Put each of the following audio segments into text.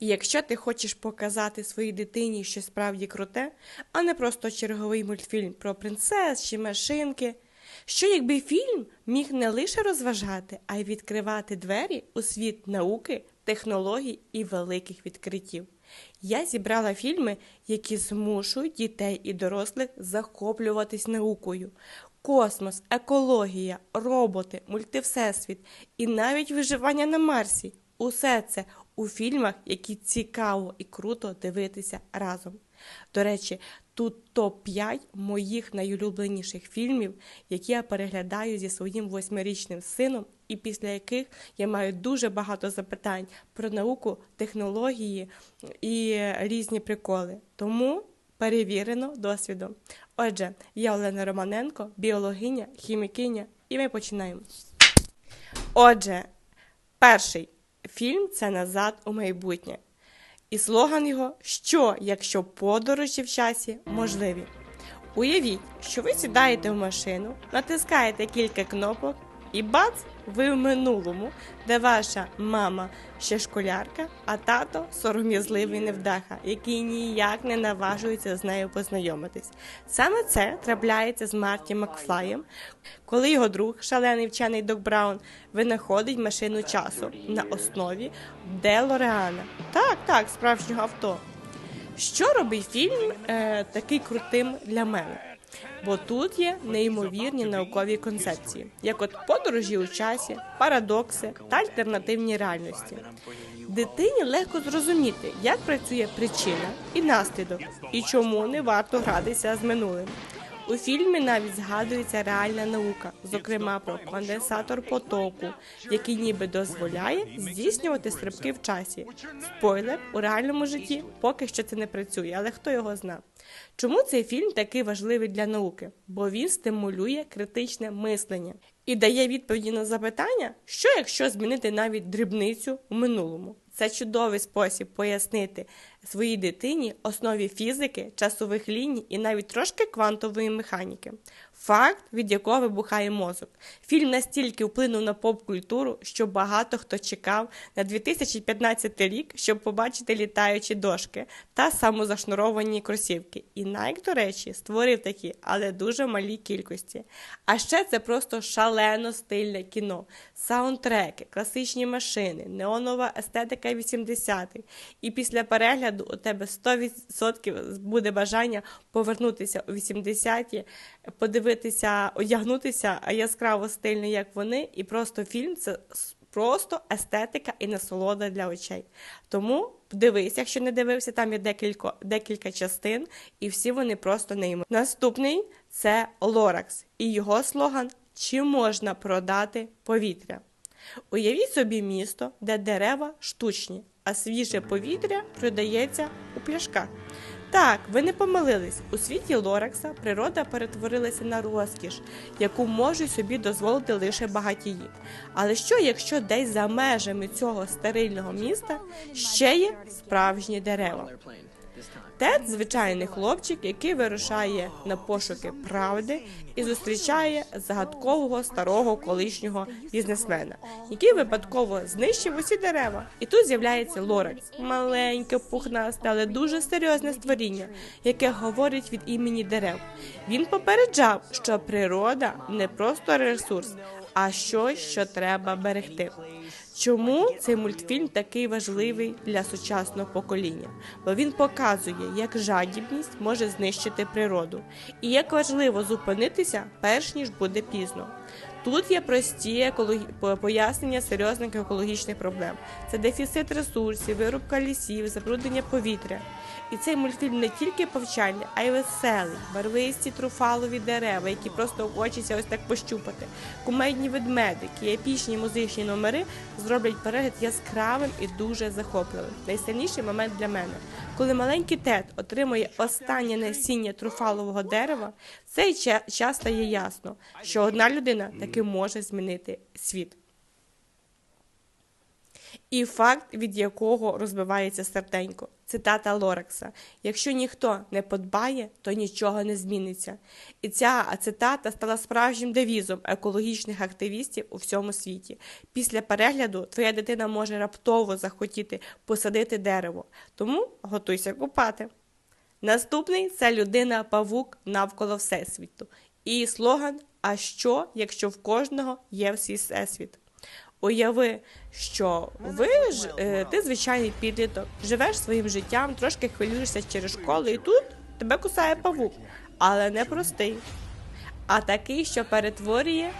І якщо ти хочеш показати своїй дитині щось справді круте, а не просто черговий мультфільм про принцес чи машинки, що якби фільм міг не лише розважати, а й відкривати двері у світ науки, технологій і великих відкриттів. Я зібрала фільми, які змушують дітей і дорослих захоплюватись наукою. Космос, екологія, роботи, мультивсесвіт і навіть виживання на Марсі. Усе це у фільмах, які цікаво і круто дивитися разом. До речі, тут топ-5 моїх найулюбленіших фільмів, які я переглядаю зі своїм восьмирічним сином, і після яких я маю дуже багато запитань про науку, технології і різні приколи. Тому перевірено досвідом. Отже, я Олена Романенко, біологиня, хімікиня, і ми починаємо. Отже, перший фільм це Назад у майбутнє. І слоган його Що, якщо подорожі в часі можливі? Уявіть, що ви сідаєте в машину, натискаєте кілька кнопок, і бац, ви в минулому, де ваша мама ще школярка, а тато сором'язливий невдаха, який ніяк не наважується з нею познайомитись. Саме це трапляється з Марті Макфлаєм, коли його друг, шалений вчений Док Браун, винаходить машину часу на основі Делореана. Так, так, справжнього авто. Що робить фільм е, такий крутим для мене? Бо тут є неймовірні наукові концепції, як от подорожі у часі, парадокси та альтернативні реальності. Дитині легко зрозуміти, як працює причина і наслідок, і чому не варто гратися з минулим. У фільмі навіть згадується реальна наука, зокрема про конденсатор потоку, який ніби дозволяє здійснювати стрибки в часі. Спойлер у реальному житті поки що це не працює, але хто його зна. Чому цей фільм такий важливий для науки? Бо він стимулює критичне мислення і дає відповіді на запитання, що якщо змінити навіть дрібницю у минулому. Це чудовий спосіб пояснити своїй дитині основі фізики, часових ліній і навіть трошки квантової механіки. Факт, від якого вибухає мозок. Фільм настільки вплинув на поп-культуру, що багато хто чекав на 2015 рік, щоб побачити літаючі дошки та самозашнуровані кросівки. І Nike, до речі, створив такі, але дуже малі кількості. А ще це просто шалено стильне кіно, саундтреки, класичні машини, неонова естетика 80-х. І після перегляду у тебе 100% буде бажання повернутися у 80-ті, подивитися, одягнутися яскраво стильно, як вони, і просто фільм це просто естетика і насолода для очей. Тому дивись, якщо не дивився, там є декілька декілька частин, і всі вони просто неймовірні. Наступний це Лоракс, і його слоган Чи можна продати повітря? Уявіть собі місто, де дерева штучні, а свіже повітря продається у пляшках. Так, ви не помилились. У світі Лоракса природа перетворилася на розкіш, яку можуть собі дозволити лише багатії. Але що, якщо десь за межами цього стерильного міста ще є справжні дерева? Тед звичайний хлопчик, який вирушає на пошуки правди і зустрічає загадкового старого колишнього бізнесмена, який випадково знищив усі дерева. І тут з'являється Лоракс, маленьке, пухнасте, але дуже серйозне створіння, яке говорить від імені дерев. Він попереджав, що природа не просто ресурс, а щось, що треба берегти. Чому цей мультфільм такий важливий для сучасного покоління? Бо він показує, як жадібність може знищити природу, і як важливо зупинитися, перш ніж буде пізно. Тут є прості екологі... пояснення серйозних екологічних проблем: це дефіцит ресурсів, вирубка лісів, забруднення повітря. І цей мультфільм не тільки повчальний, а й веселий, барвисті труфалові дерева, які просто хочеться ось так пощупати. Кумедні ведмедики, епічні музичні номери зроблять перегляд яскравим і дуже захопливим. Найсильніший момент для мене, коли маленький тет отримує останнє насіння труфалового дерева, цей час стає ясно, що одна людина таки може змінити світ. І факт, від якого розбивається серденько. Цитата Лоракса: якщо ніхто не подбає, то нічого не зміниться. І ця цитата стала справжнім девізом екологічних активістів у всьому світі. Після перегляду твоя дитина може раптово захотіти посадити дерево, тому готуйся купати. Наступний це людина павук навколо Всесвіту. І слоган: А що, якщо в кожного є всі всесвіт? Уяви, що ви ж е, ти звичайний підліток, живеш своїм життям, трошки хвилюєшся через школу, і тут тебе кусає павук, але не простий, а такий, що перетворює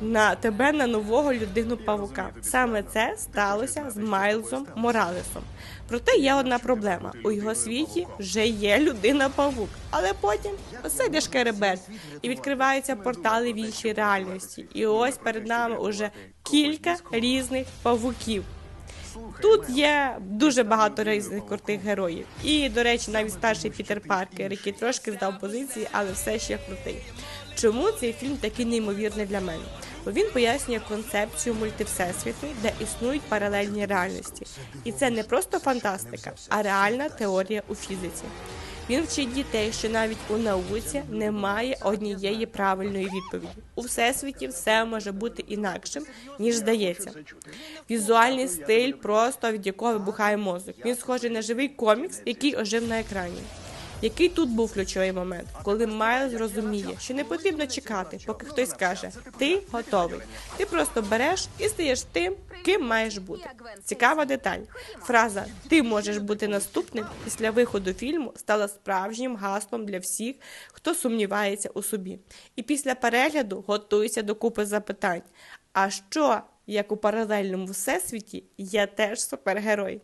на тебе на нового людину павука. Саме це сталося з Майлзом Моралесом. Проте є одна проблема: у його світі вже є людина павук, але потім все йде шкеребет, і відкриваються портали в іншій реальності. І ось перед нами уже кілька різних павуків. Тут є дуже багато різних крутих героїв. І, до речі, навіть старший Пітер Паркер, який трошки здав позиції, але все ще крутий. Чому цей фільм такий неймовірний для мене? Бо він пояснює концепцію мультивсесвіту, де існують паралельні реальності. І це не просто фантастика, а реальна теорія у фізиці. Він вчить дітей, що навіть у науці немає однієї правильної відповіді. У всесвіті все може бути інакшим, ніж здається. Візуальний стиль, просто від якого вибухає мозок. Він схожий на живий комікс, який ожив на екрані. Який тут був ключовий момент, коли Майлз розуміє, що не потрібно чекати, поки хтось скаже ти готовий. Ти просто береш і стаєш тим, ким маєш бути. Цікава деталь. Фраза Ти можеш бути наступним після виходу фільму стала справжнім гаслом для всіх, хто сумнівається у собі. І після перегляду готуйся до купи запитань. А що, як у паралельному всесвіті, я теж супергерой?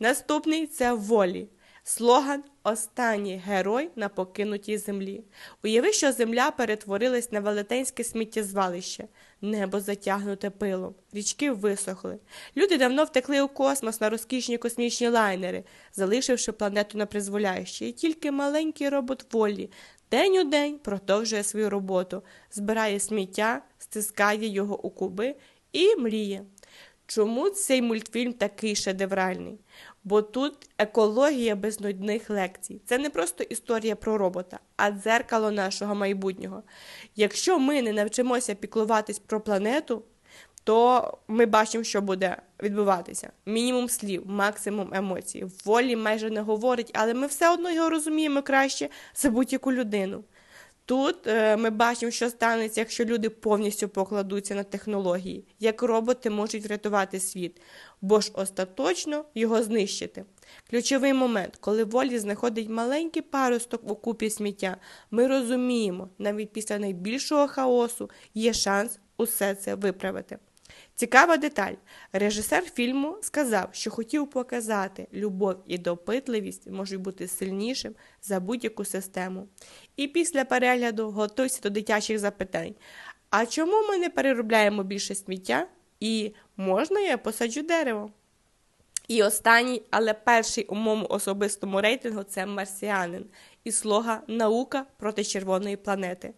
Наступний це волі. Слоган Останній герой на покинутій землі. Уяви, що земля перетворилась на велетенське сміттєзвалище, небо затягнуте пилом, річки висохли. Люди давно втекли у космос на розкішні космічні лайнери, залишивши планету на призволяще. І тільки маленький робот волі день у день продовжує свою роботу, збирає сміття, стискає його у куби і мріє. Чому цей мультфільм такий шедевральний? Бо тут екологія без нудних лекцій. Це не просто історія про робота, а дзеркало нашого майбутнього. Якщо ми не навчимося піклуватись про планету, то ми бачимо, що буде відбуватися. Мінімум слів, максимум емоцій. Волі майже не говорить, але ми все одно його розуміємо краще за будь-яку людину. Тут е, ми бачимо, що станеться, якщо люди повністю покладуться на технології, як роботи можуть врятувати світ, бо ж остаточно його знищити. Ключовий момент, коли волі знаходить маленький паросток у купі сміття, ми розуміємо, навіть після найбільшого хаосу є шанс усе це виправити. Цікава деталь. Режисер фільму сказав, що хотів показати, любов і допитливість можуть бути сильнішим за будь-яку систему. І після перегляду готуйся до дитячих запитань. А чому ми не переробляємо більше сміття? І можна я посаджу дерево? І останній, але перший у моєму особистому рейтингу це марсіанин і слога Наука проти червоної планети.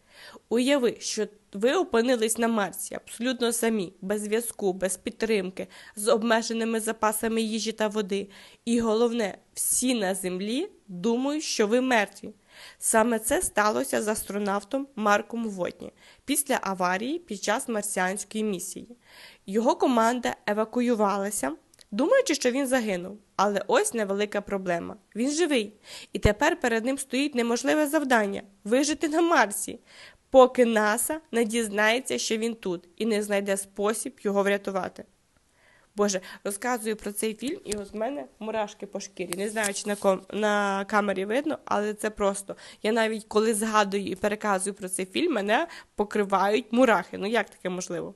Уяви, що ви опинились на Марсі абсолютно самі, без зв'язку, без підтримки, з обмеженими запасами їжі та води. І головне, всі на землі думають, що ви мертві. Саме це сталося з астронавтом Марком Водні після аварії під час марсіанської місії. Його команда евакуювалася думаючи, що він загинув. Але ось невелика проблема. Він живий, і тепер перед ним стоїть неможливе завдання вижити на Марсі, поки НАСА не дізнається, що він тут, і не знайде спосіб його врятувати. Боже, розказую про цей фільм, і от в мене мурашки по шкірі. Не знаю, чи на ком на камері видно, але це просто. Я навіть коли згадую і переказую про цей фільм, мене покривають мурахи. Ну як таке можливо?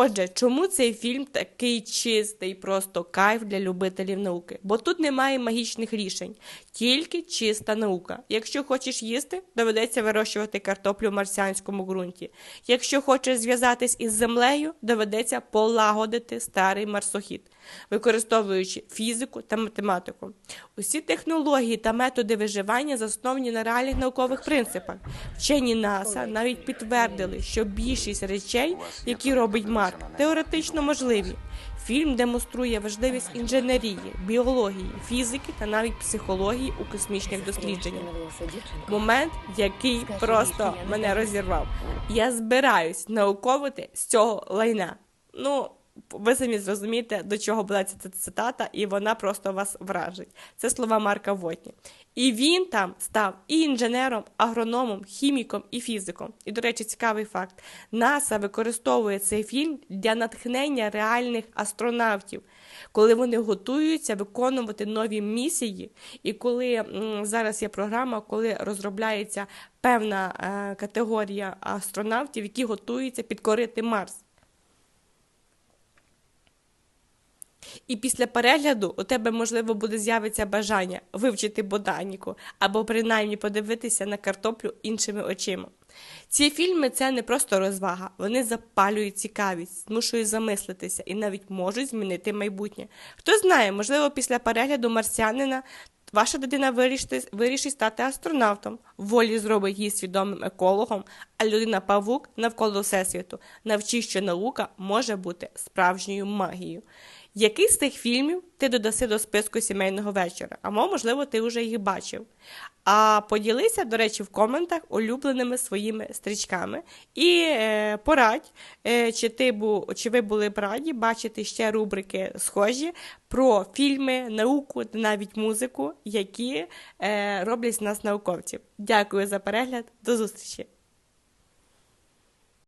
Отже, чому цей фільм такий чистий, просто кайф для любителів науки? Бо тут немає магічних рішень, тільки чиста наука. Якщо хочеш їсти, доведеться вирощувати картоплю в марсіанському ґрунті. Якщо хочеш зв'язатись із землею, доведеться полагодити старий марсохід, використовуючи фізику та математику. Усі технології та методи виживання засновані на реальних наукових принципах. Вчені НАСА навіть підтвердили, що більшість речей, які робить Марк, теоретично можливі. Фільм демонструє важливість інженерії, біології, фізики та навіть психології у космічних дослідженнях. Момент, який просто мене розірвав. Я збираюсь науковити з цього лайна. Ну, ви самі зрозумієте, до чого була ця цитата, і вона просто вас вражить. Це слова Марка Вотні. І він там став і інженером, агрономом, хіміком і фізиком. І, до речі, цікавий факт: НАСА використовує цей фільм для натхнення реальних астронавтів, коли вони готуються виконувати нові місії, і коли зараз є програма, коли розробляється певна е, категорія астронавтів, які готуються підкорити Марс. І після перегляду у тебе, можливо, буде з'явиться бажання вивчити ботаніку або принаймні подивитися на картоплю іншими очима. Ці фільми це не просто розвага, вони запалюють цікавість, змушують замислитися і навіть можуть змінити майбутнє. Хто знає, можливо, після перегляду марсіанина ваша дитина вирішить, вирішить стати астронавтом, волі зробить її свідомим екологом, а людина павук навколо всесвіту навчить, що наука може бути справжньою магією. Який з тих фільмів ти додаси до списку сімейного вечора? Або, можливо, ти вже їх бачив. А поділися, до речі, в коментах улюбленими своїми стрічками. І е, порадь, е, чи, ти бу, чи ви були б раді бачити ще рубрики схожі про фільми, науку та навіть музику, які е, роблять з нас науковців. Дякую за перегляд, до зустрічі!